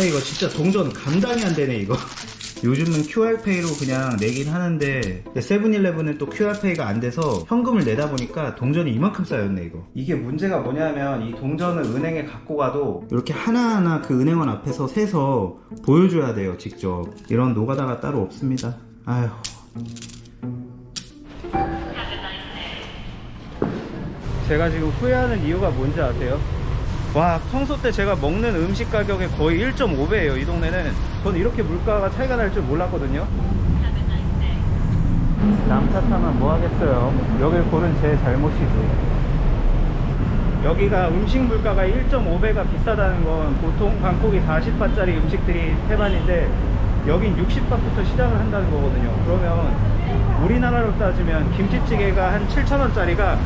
아 이거 진짜 동전 감당이 안 되네 이거. 요즘은 QR페이로 그냥 내긴 하는데 세븐일레븐은 또 QR페이가 안 돼서 현금을 내다 보니까 동전이 이만큼 쌓였네 이거. 이게 문제가 뭐냐면 이 동전을 은행에 갖고 가도 이렇게 하나하나 그 은행원 앞에서 세서 보여줘야 돼요 직접. 이런 노가다가 따로 없습니다. 아휴. 제가 지금 후회하는 이유가 뭔지 아세요? 와 평소 때 제가 먹는 음식 가격의 거의 1.5배예요. 이 동네는. 저는 이렇게 물가가 차이가 날 줄 몰랐거든요. 남 탓하면 뭐 하겠어요? 여길 고른 제 잘못이지. 여기가 음식 물가가 1.5배가 비싸다는 건 보통 방콕이 40바짜리 음식들이 태반인데 여긴 60바부터 시작을 한다는 거거든요. 그러면 우리나라로 따지면 김치찌개가 한 7,000원짜리가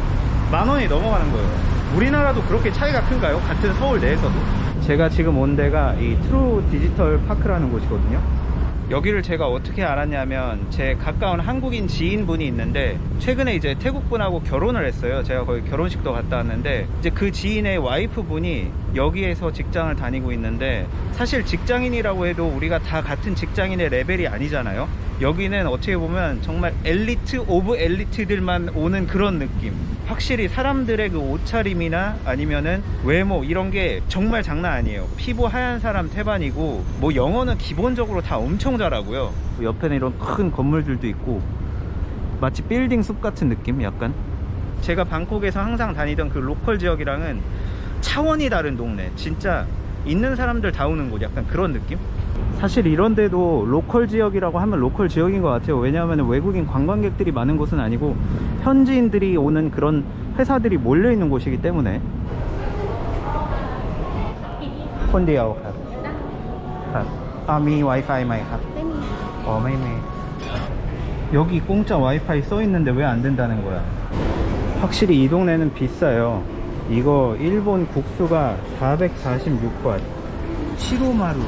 만원이 넘어가는 거예요 우리나라도 그렇게 차이가 큰가요? 같은 서울 내에서도? 제가 지금 온 데가 이 트루 디지털 파크라는 곳이거든요. 여기를 제가 어떻게 알았냐면 제 가까운 한국인 지인분이 있는데 최근에 이제 태국분하고 결혼을 했어요. 제가 거기 결혼식도 갔다 왔는데 이제 그 지인의 와이프분이 여기에서 직장을 다니고 있는데 사실 직장인이라고 해도 우리가 다 같은 직장인의 레벨이 아니잖아요 여기는 어떻게 보면 정말 엘리트 오브 엘리트들만 오는 그런 느낌. 확실히 사람들의 그 옷차림이나 아니면은 외모 이런 게 정말 장난 아니에요. 피부 하얀 사람 태반이고 뭐 영어는 기본적으로 다 엄청 잘하고요. 옆에는 이런 큰 건물들도 있고 마치 빌딩 숲 같은 느낌 약간. 제가 방콕에서 항상 다니던 그 로컬 지역이랑은 차원이 다른 동네. 진짜 있는 사람들 다 오는 곳 약간 그런 느낌? 사실 이런 데도 로컬 지역이라고 하면 로컬 지역인 것 같아요 왜냐하면 외국인 관광객들이 많은 곳은 아니고 현지인들이 오는 그런 회사들이 몰려 있는 곳이기 때문에 คนเดียวครับครับอ่ามี Wi-Fi ไหมครับ ไม่มี 어, 매매. 여기 공짜 와이파이 써 있는데 왜 안 된다는 거야? 확실히 이 동네는 비싸요. 이거 일본 국수가 446바. 치로마루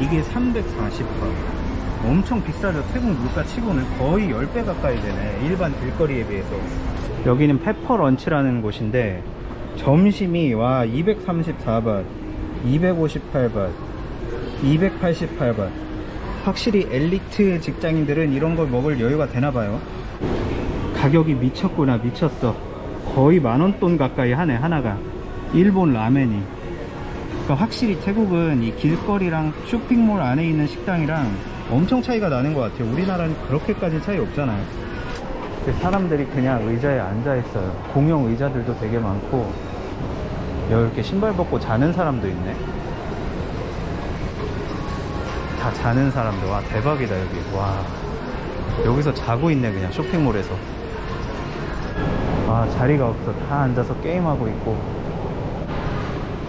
이게 340바. 엄청 비싸죠. 태국 물가 치고는 거의 10배 가까이 되네. 일반 길거리에 비해서. 여기는 페퍼런치라는 곳인데 점심이 와 234바, 258바, 288바. 확실히 엘리트 직장인들은 이런 걸 먹을 여유가 되나 봐요. 가격이 미쳤구나, 미쳤어. 거의 만원 돈 가까이 하네, 하나가. 일본 라멘이. 그러니까 확실히 태국은 이 길거리랑 쇼핑몰 안에 있는 식당이랑 엄청 차이가 나는 것 같아요. 우리나라는 그렇게까지 차이 없잖아요. 근데 사람들이 그냥 의자에 앉아 있어요. 공용 의자들도 되게 많고, 이렇게 신발 벗고 자는 사람도 있네. 다 자는 사람들 와 대박이다 여기 와 여기서 자고 있네 그냥 쇼핑몰에서 아 자리가 없어 다 앉아서 게임하고 있고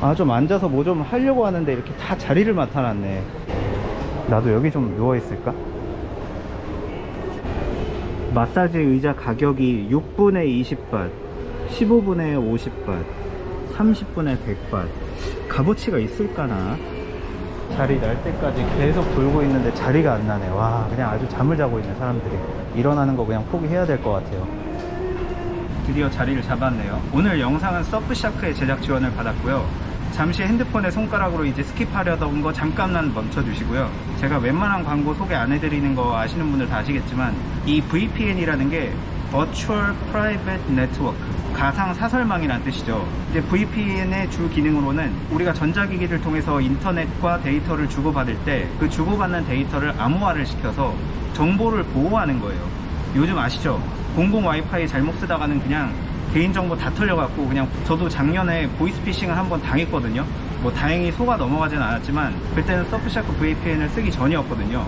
아 좀 앉아서 뭐 좀 하려고 하는데 이렇게 다 자리를 맡아놨네 나도 여기 좀 누워 있을까? 마사지 의자 가격이 6분에 20밭 15분에 50밭 30분에 100밭 값어치가 있을까나 자리 날 때까지 계속 돌고 있는데 자리가 안 나네. 와, 그냥 아주 잠을 자고 있는 사람들이. 일어나는 거 그냥 포기해야 될 것 같아요. 드디어 자리를 잡았네요. 오늘 영상은 서프샤크의 제작 지원을 받았고요. 잠시 핸드폰의 손가락으로 이제 스킵하려던 거 잠깐만 멈춰주시고요. 제가 웬만한 광고 소개 안 해드리는 거 아시는 분들 다 아시겠지만 이 VPN이라는 게 Virtual Private Network 가상 사설망이라는 뜻이죠. 이제 VPN의 주 기능으로는 우리가 전자기기를 통해서 인터넷과 데이터를 주고받을 때 그 주고받는 데이터를 암호화를 시켜서 정보를 보호하는 거예요. 요즘 아시죠? 공공 와이파이 잘못 쓰다가는 그냥 개인정보 다 털려갖고 그냥 저도 작년에 보이스피싱을 한번 당했거든요. 뭐 다행히 속아 넘어가진 않았지만 그때는 서프샤크 VPN을 쓰기 전이었거든요.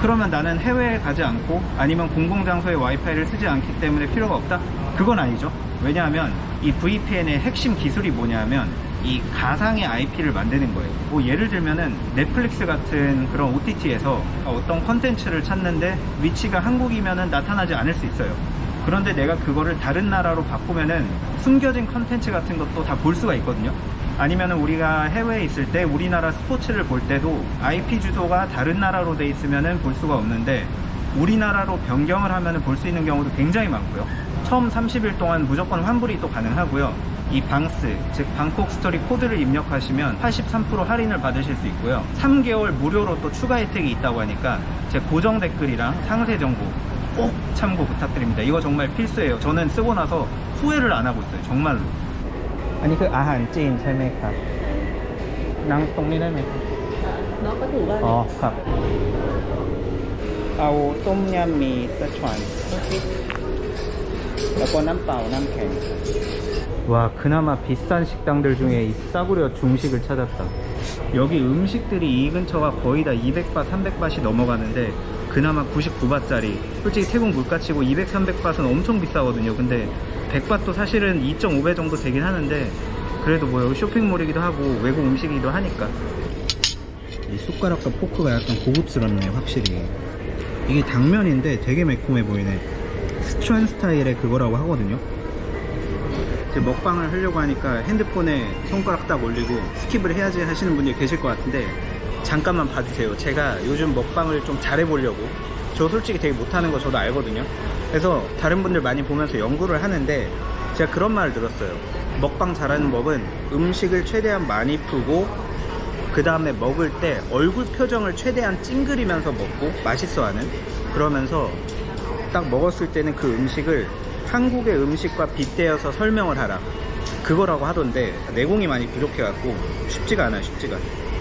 그러면 나는 해외에 가지 않고 아니면 공공장소에 와이파이를 쓰지 않기 때문에 필요가 없다? 그건 아니죠. 왜냐하면 이 VPN의 핵심 기술이 뭐냐면 이 가상의 IP를 만드는 거예요. 뭐 예를 들면은 넷플릭스 같은 그런 OTT에서 어떤 컨텐츠를 찾는데 위치가 한국이면은 나타나지 않을 수 있어요. 그런데 내가 그거를 다른 나라로 바꾸면은 숨겨진 컨텐츠 같은 것도 다 볼 수가 있거든요. 아니면은 우리가 해외에 있을 때 우리나라 스포츠를 볼 때도 IP 주소가 다른 나라로 돼 있으면은 볼 수가 없는데 우리나라로 변경을 하면은 볼 수 있는 경우도 굉장히 많고요. 처음 30일 동안 무조건 환불이 또 가능하고요. 이 방스, 즉 방콕 스토리 코드를 입력하시면 83% 할인을 받으실 수 있고요. 3개월 무료로 또 추가 혜택이 있다고 하니까 제 고정 댓글이랑 상세 정보 꼭 참고 부탁드립니다. 이거 정말 필수예요. 저는 쓰고 나서 후회를 안 하고 있어요. 정말로. 아니 그 아한 찐 설명합니다. 낭 동네 설명. 너가 누가? 어, 갑. 아오 똠얌미 세추안. 그리고 남바오 남캔. 와 그나마 비싼 식당들 중에 이 싸구려 중식을 찾았다. 여기 음식들이 이 근처가 거의 다 200바, 300바씩 넘어가는데 그나마 99바트짜리. 솔직히 태국 물가 치고 200 300바트는 엄청 비싸거든요. 근데 100바트도 사실은 2.5배 정도 되긴 하는데 그래도 뭐 여기 쇼핑몰이기도 하고 외국 음식이기도 하니까. 이 숟가락과 포크가 약간 고급스럽네 확실히. 이게 당면인데 되게 매콤해 보이네. 스촨 스타일의 그거라고 하거든요. 이제 먹방을 하려고 하니까 핸드폰에 손가락 딱 올리고 스킵을 해야지 하시는 분들이 계실 것 같은데 잠깐만 봐주세요. 제가 요즘 먹방을 좀 잘해보려고. 저 솔직히 되게 못하는 거 저도 알거든요. 그래서 다른 분들 많이 보면서 연구를 하는데 제가 그런 말을 들었어요. 먹방 잘하는 법은 음식을 최대한 많이 풀고 그 다음에 먹을 때 얼굴 표정을 최대한 찡그리면서 먹고 맛있어하는 그러면서 딱 먹었을 때는 그 음식을 한국의 음식과 빗대어서 설명을 하라. 그거라고 하던데 내공이 많이 부족해갖고 쉽지가 않아요 쉽지가. 아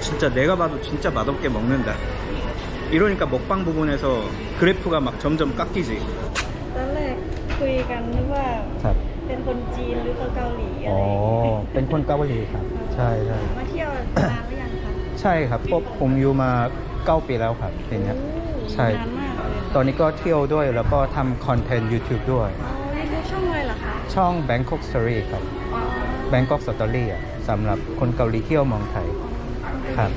진짜 내가 봐도 진짜 맛없게 먹는다 이러니까 먹방 부분에서 그래프가 막 점점 깎이지 ตอนแรกคุยกันนึกว่า ครับ เป็นคนจีนหรือคนเกาหลีอะไร อ๋อ เป็นคนเกาหลีครับ ใช่ใช่ มาเที่ยวนานหรือยังคะ ใช่ครับพวกผมอยู่มาเก้าปีแล้วครับปีเนี้ย โอ้ ใช่ นานมากเลย ตอนนี้ก็เที่ยวด้วยแล้วก็ทำคอนเทนต์ YouTube ด้วย อ๋อนี่คือช่องอะไรเหรอคะ ช่อง Bangkok Story ครับ อ๋อ Bangkok Story อ่ะสำหรับคนเกาหลีเที่ยวเมืองไทย ครับ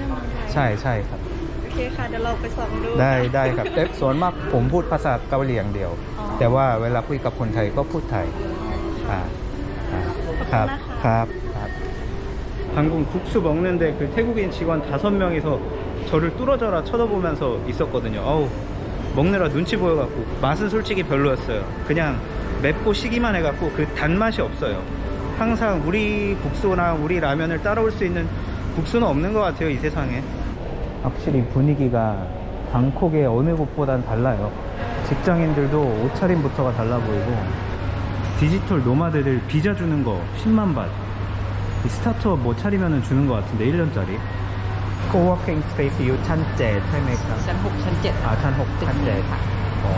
ใช่ใช่ครับ โอเคค่ะเดี๋ยวเราไปส่องดู ได้ได้ครับแต่ส่วนมากผมพูดภาษาเกาหลีอย่างเดียว อ๋อ แต่ว่าเวลาคุยกับคนไทยก็พูดไทย 아, 아, 갑, 갑, 갑. 방금 국수 먹는데 그 태국인 직원 다섯 명이서 저를 뚫어져라 쳐다보면서 있었거든요. 어우, 먹느라 눈치 보여갖고 맛은 솔직히 별로였어요. 그냥 맵고 시기만 해갖고 그 단맛이 없어요. 항상 우리 국수나 우리 라면을 따라올 수 있는 국수는 없는 것 같아요, 이 세상에. 확실히 분위기가 방콕의 어느 곳보단 달라요. 직장인들도 옷차림부터가 달라 보이고 디지털 노마드들 비자 주는 거 10만 밭. 이 스타트업 뭐 차리면은 주는 것 같은데 1년짜리. 코워킹 스페이스 유 찬제 ใช่ไหมครับ ชั้นหกชั้นเจ็ด อ่าชั้น6ชั้น ตึกนี้ค่ะ 7อ๋อ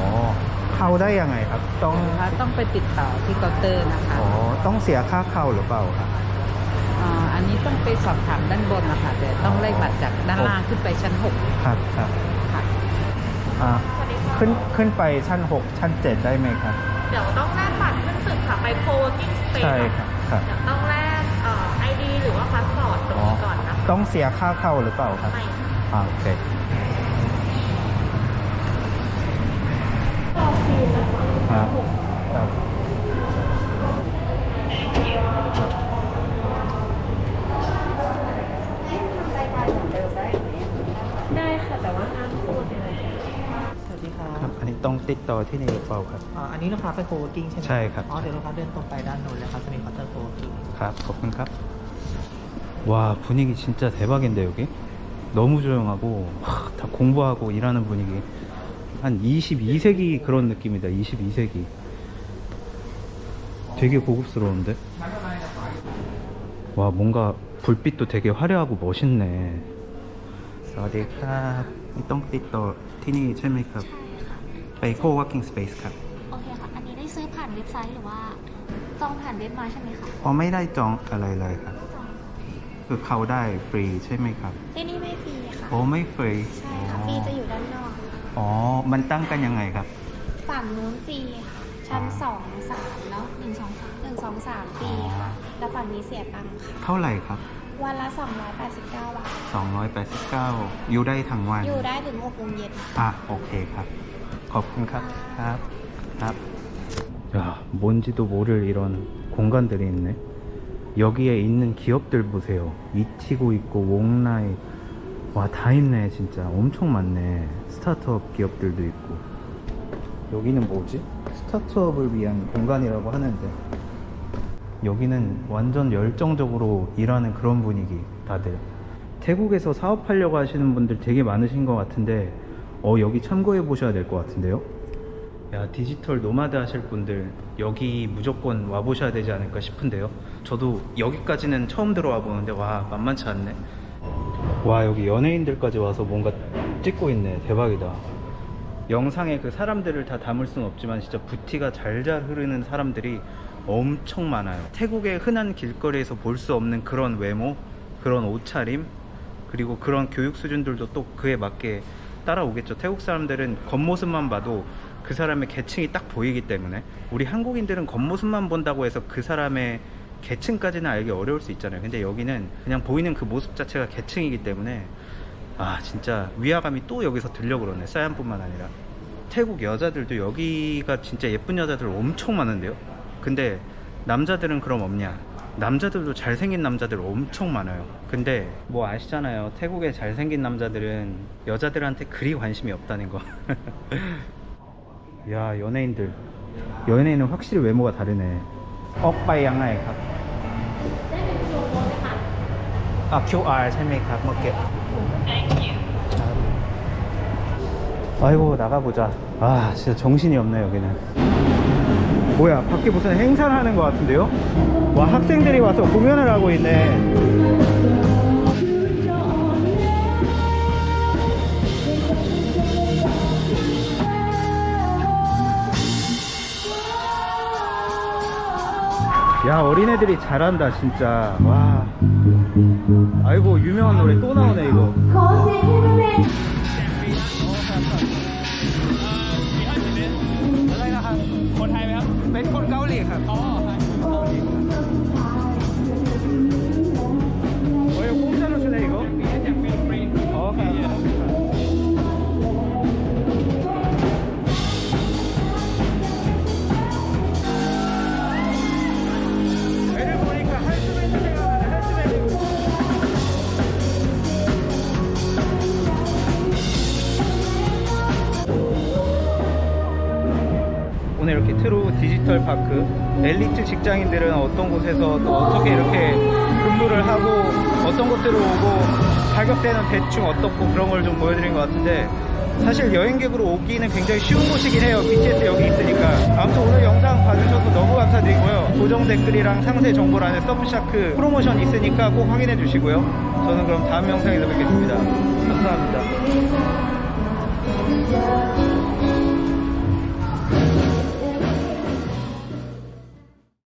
เข้าได้ยังไงครับ ต้อง ถ้าต้องไปติดต่อที่เคาน์เตอร์นะคะ อ๋อ ต้องเสียค่าเข้าหรือเปล่าครับ อ่าอันนี้ต้องไปสอบถามด้านบนนะคะแต่ต้องไล่บัตรจากด้านล่างขึ้นไปชั้นหกครับครับค่ะ อ่าขึ้นขึ้นไปชั้น 6 ชั้น 7 ได้ไหมครับ เดี๋ยวต้องแลกบัตรขึ้นตึกค่ะไปโคกิ้งสเปซใช่ครับครับเดี๋ยวต้องแลกเอ่อไอดีหรือว่าพาสปอร์ตตรงอ๋อนี้ก่อนนะคะต้องเสียค่าเข้าหรือเปล่าครับไม่อ่าโอเคครับครับ ต้องติดต่อที่นี่หรือเปล่าครับ อ่าอันนี้ลูกค้าไปโคเวอร์กิ้งใช่ไหม ใช่ครับ อ๋อ เดี๋ยวลูกค้าเดินตรงไปด้านโน้นเลยครับ จะมีเคาน์เตอร์โคเวอร์กิ้ง ครับ, 거품컵. 와, 분위기 진짜 대박인데, 여기? 너무 조용하고, 하, 다 공부하고 일하는 분위기. 한 22세기 그런 느낌이다, 22세기. 되게 고급스러운데? 와, 뭔가 불빛도 되게 화려하고 멋있네. สวัสดีครับนี่ต้องติดต่อที่นี่ใช่ไหมครับ ไปโค้ก้ากิ้งสเปซครับ โอเคค่ะ อันนี้ได้ซื้อผ่านเว็บไซต์หรือว่าจองผ่านเว็บมาใช่ไหมคะพอไม่ได้จองอะไรเลยครับคือเขาได้ฟรีใช่ไหมครับ ที่นี่ไม่ฟรีค่ะ โอ้ไม่ฟรีใช่ค่ะ ฟรีจะอยู่ด้านนอก อ๋อ มันตั้งกันยังไงครับ ฝั่งนู้นฟรีค่ะ ชั้นสองสามเนาะหนึ่งสองหนึ่งสองสามฟรีค่ะ แล้วฝั่งนี้เสียตังค์ค่ะ เท่าไหร่ครับ วันละสองร้อยแปดสิบเก้าบาทสองร้อยแปดสิบเก้าอยู่ได้ทั้งวัน อยู่ได้ถึงหกโมงเย็น อะ โอเคครับ ขอบคุณครับ. ครับ. ครับ. 야, 뭔지도 모를 이런 공간들이 있네. 여기에 있는 기업들 보세요. 이티고 있고, 웡라이. 와, 다 있네, 진짜. 엄청 많네. 스타트업 기업들도 있고. 여기는 뭐지? 스타트업을 위한 공간이라고 하는데 여기는 완전 열정적으로 일하는 그런 분위기 다들 태국에서 사업하려고 하시는 분들 되게 많으신 것 같은데 어 여기 참고해 보셔야 될 것 같은데요. 야 디지털 노마드 하실 분들 여기 무조건 와 보셔야 되지 않을까 싶은데요. 저도 여기까지는 처음 들어와 보는데 와 만만치 않네. 와 여기 연예인들까지 와서 뭔가 찍고 있네. 대박이다. 영상에 그 사람들을 다 담을 수는 없지만 진짜 부티가 잘잘 흐르는 사람들이 엄청 많아요. 태국의 흔한 길거리에서 볼 수 없는 그런 외모 그런 옷차림 그리고 그런 교육 수준들도 또 그에 맞게 따라오겠죠. 태국 사람들은 겉모습만 봐도 그 사람의 계층이 딱 보이기 때문에 우리 한국인들은 겉모습만 본다고 해서 그 사람의 계층까지는 알기 어려울 수 있잖아요. 근데 여기는 그냥 보이는 그 모습 자체가 계층이기 때문에 아 진짜 위화감이 또 여기서 들려 그러네. 사얀뿐만 아니라. 태국 여자들도 여기가 진짜 예쁜 여자들 엄청 많은데요? 근데 남자들은 그럼 없냐 남자들도 잘생긴 남자들 엄청 많아요. 근데 뭐 아시잖아요. 태국의 잘생긴 남자들은 여자들한테 그리 관심이 없다는 거. 야, 연예인들. 연예인은 확실히 외모가 다르네. 오빠 양아이 각. 아, QR 설명각. 먹게 아이고 나가보자. 아 진짜 정신이 없네 여기는. 뭐야 밖에 무슨 행사를 하는 것 같은데요? 와 학생들이 와서 공연을 하고 있네. 야 어린애들이 잘한다 진짜. 와. 아이고 유명한 노래 또 나오네 이거 디지털 파크 엘리트 직장인들은 어떤 곳에서 또 어떻게 이렇게 근무를 하고 어떤 곳들을 오고 가격대는 대충 어떻고 그런 걸 좀 보여드린 것 같은데 사실 여행객으로 오기는 굉장히 쉬운 곳이긴 해요. BTS 여기 있으니까. 아무튼 오늘 영상 봐주셔서 너무 감사드리고요. 고정 댓글이랑 상세 정보란에 서브샤크 프로모션 있으니까 꼭 확인해 주시고요. 저는 그럼 다음 영상에서 뵙겠습니다. 감사합니다